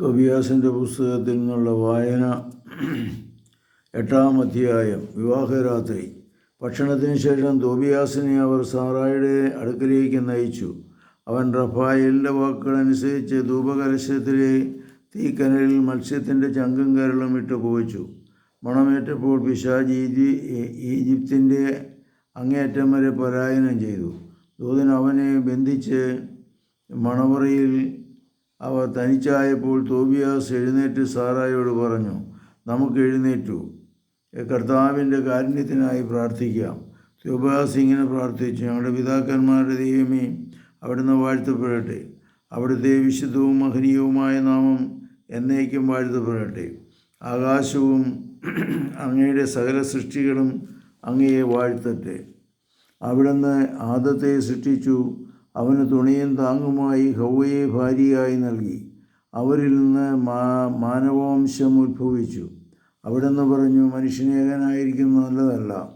തോബിയാസിന്റെ പുസ്തകത്തിൽ നിന്നുള്ള വായന എട്ടാം അധ്യായം വിവാഹരാത്രി. ഭക്ഷണത്തിന് ശേഷം തോബിയാസിനെ അവർ സാറായുടെ അടുക്കലേക്ക് നയിച്ചു. അവൻ റഫായലിന്റെ വാക്കുകളനുസരിച്ച് ധൂപകലശത്തിലെ തീക്കനലിൽ മത്സ്യത്തിന്റെ ചങ്കും കരളും ഇട്ട് കുവച്ചു. മണമേറ്റപ്പോൾ പിശാജ് ഈജി ഈജിപ്തിന്റെ അങ്ങേയറ്റം വരെ പലായനം ചെയ്തു. ദൂതൻ അവനെ ബന്ധിച്ച് മണവറയിൽ അവർ തനിച്ചായപ്പോൾ തോബിയാസ് എഴുന്നേറ്റ് സാറായോട് പറഞ്ഞു നമുക്ക് എഴുന്നേറ്റു. കർത്താവിന്റെ കാരുണ്യത്തിനായി പ്രാർത്ഥിക്കാം. തോബിയാസ് ഇങ്ങനെ പ്രാർത്ഥിച്ചു ഞങ്ങളുടെ പിതാക്കന്മാരുടെ ദൈവമേ അവിടുന്ന് വാഴ്ത്തപ്പെടട്ടെ. അവിടുത്തെ വിശുദ്ധവും മഹനീയവുമായ നാമം എന്നേക്കും വാഴ്ത്തപ്പെടട്ടെ. ആകാശവും അങ്ങയുടെ സകല സൃഷ്ടികളും അങ്ങയെ വാഴ്ത്തട്ടെ. അവിടുന്ന് ആദത്തെ സൃഷ്ടിച്ചു അവന് തുണിയും താങ്ങുമായി ഹൗവയെ ഭാര്യയായി നൽകി. അവരിൽ നിന്ന് മാ മാനവവംശം ഉത്ഭവിച്ചു. അവിടെന്ന് പറഞ്ഞു മനുഷ്യനേകനായിരിക്കുന്ന നല്ലതല്ല.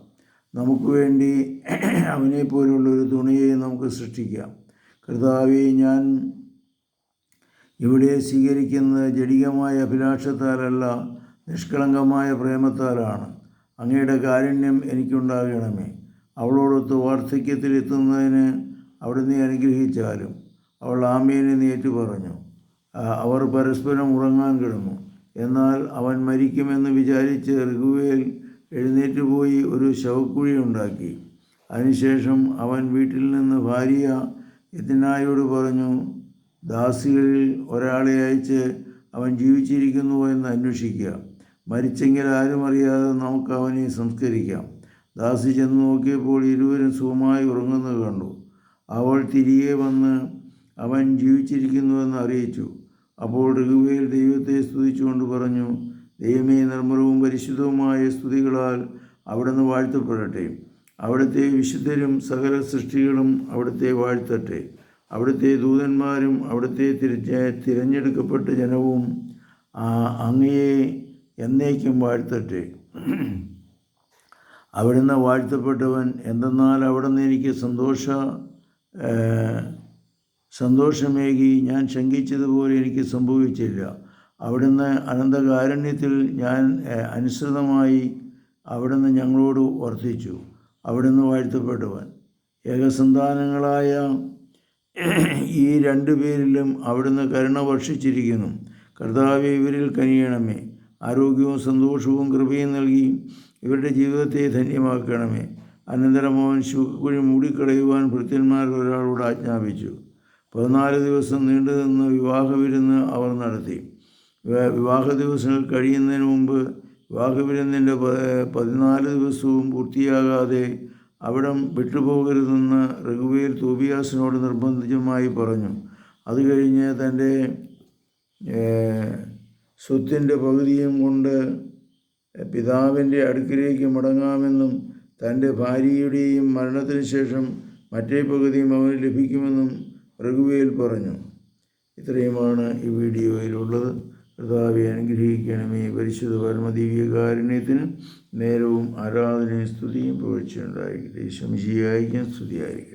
നമുക്ക് വേണ്ടി അവനെപ്പോലുള്ള ഒരു തുണിയെ നമുക്ക് സൃഷ്ടിക്കാം. കർത്താവെ ഞാൻ ഇവിടെ സ്വീകരിക്കുന്നത് ജടികമായ അഭിലാഷത്താലല്ല നിഷ്കളങ്കമായ പ്രേമത്താലാണ്. അങ്ങയുടെ കാരുണ്യം എനിക്കുണ്ടാകണമേ. അവളോടൊത്ത് വാർദ്ധക്യത്തിലെത്തുന്നതിന് അവിടുന്ന് അനുഗ്രഹിച്ചാലും അവൾ ആമേനെ നേറ്റു പറഞ്ഞു അവർ പരസ്പരം ഉറങ്ങാൻ കിടന്നു. എന്നാൽ അവൻ മരിക്കുമെന്ന് വിചാരിച്ച് ഋഗുവേൽ എഴുന്നേറ്റ് പോയി ഒരു ശവക്കുഴി ഉണ്ടാക്കി. അതിനുശേഷം അവൻ വീട്ടിൽ നിന്ന് ഭാര്യ യത്തിനായോട് പറഞ്ഞു ദാസികളിൽ ഒരാളെ അയച്ച് അവൻ ജീവിച്ചിരിക്കുന്നുവോ എന്ന് അന്വേഷിക്കുക. മരിച്ചെങ്കിൽ ആരും അറിയാതെ നമുക്ക് അവനെ സംസ്കരിക്കാം. ദാസി ചെന്ന് നോക്കിയപ്പോൾ ഇരുവരും സുഖമായി ഉറങ്ങുന്നത് കണ്ടു. അവൾ തിരികെ വന്ന് അവൻ ജീവിച്ചിരിക്കുന്നുവെന്ന് അറിയിച്ചു. അപ്പോൾ ഋഗുവേൽ ദൈവത്തെ സ്തുതിച്ചുകൊണ്ട് പറഞ്ഞു ദൈവമേ നിർമ്മലവും പരിശുദ്ധവുമായ സ്തുതികളാൽ അവിടുന്ന് വാഴ്ത്തപ്പെടട്ടെ. അവിടുത്തെ വിശുദ്ധരും സകല സൃഷ്ടികളും അവിടുത്തെ വാഴ്ത്തട്ടെ. അവിടുത്തെ ദൂതന്മാരും അവിടുത്തെ തിരഞ്ഞ തിരഞ്ഞെടുക്കപ്പെട്ട ജനവും അങ്ങയെ എന്നേക്കും വാഴ്ത്തട്ടെ. അവിടുന്ന് വാഴ്ത്തപ്പെട്ടവൻ എന്തെന്നാൽ അവിടുന്ന് എനിക്ക് സന്തോഷ സന്തോഷമേകി ഞാൻ ശങ്കിച്ചതുപോലെ എനിക്ക് സംഭവിച്ചില്ല. അവിടുന്ന് അനന്തകാരുണ്യത്തിൽ ഞാൻ അനുസൃതമായി അവിടുന്ന് ഞങ്ങളോട് വർദ്ധിച്ചു അവിടുന്ന് വാഴ്ത്തപ്പെട്ടവൻ ഏകസന്താനങ്ങളായ ഈ രണ്ടു പേരിലും അവിടുന്ന് കരുണ വർഷിച്ചിരിക്കുന്നു. കർത്താവ് ഇവരിൽ കനിയണമേ. ആരോഗ്യവും സന്തോഷവും കൃപയും നൽകി ഇവരുടെ ജീവിതത്തെ ധന്യമാക്കണമേ. അനന്തരം ശുക്കുഴി മൂടിക്കളയുവാൻ ഭൃത്യന്മാർ ഒരാളോട് ആജ്ഞാപിച്ചു. പതിനാല് ദിവസം നീണ്ടു നിന്ന് വിവാഹവിരുന്ന് അവർ നടത്തി. വിവാഹ ദിവസങ്ങൾ കഴിയുന്നതിന് മുമ്പ് വിവാഹവിരുന്നിന്റെ പതിനാല് ദിവസവും പൂർത്തിയാകാതെ അവിടം വിട്ടുപോകരുതെന്ന് രഘുവീർ തോബിയാസിനോട് നിർബന്ധിതമായി പറഞ്ഞു. അത് കഴിഞ്ഞ് തന്റെ സ്വത്തിന്റെ പകുതിയും കൊണ്ട് പിതാവിന്റെ അടുക്കിലേക്ക് മടങ്ങാമെന്നും തന്റെ ഭാര്യയുടെയും മരണത്തിന് ശേഷം മറ്റേ പകുതിയും അവന് ലഭിക്കുമെന്നും രഘുവേൽ പറഞ്ഞു. ഇത്രയുമാണ് ഈ വീഡിയോയിലുള്ളത്. കർത്താവെ അനുഗ്രഹിക്കണമേ. പരിശുദ്ധ പരമദിവ്യകാരുണ്യത്തിന് നേരവും ആരാധനയും സ്തുതിയും പുകഴ്ചയുണ്ടായിരിക്കട്ടെ ശംശിയായിരിക്കും സ്തുതിയായിരിക്കട്ടെ.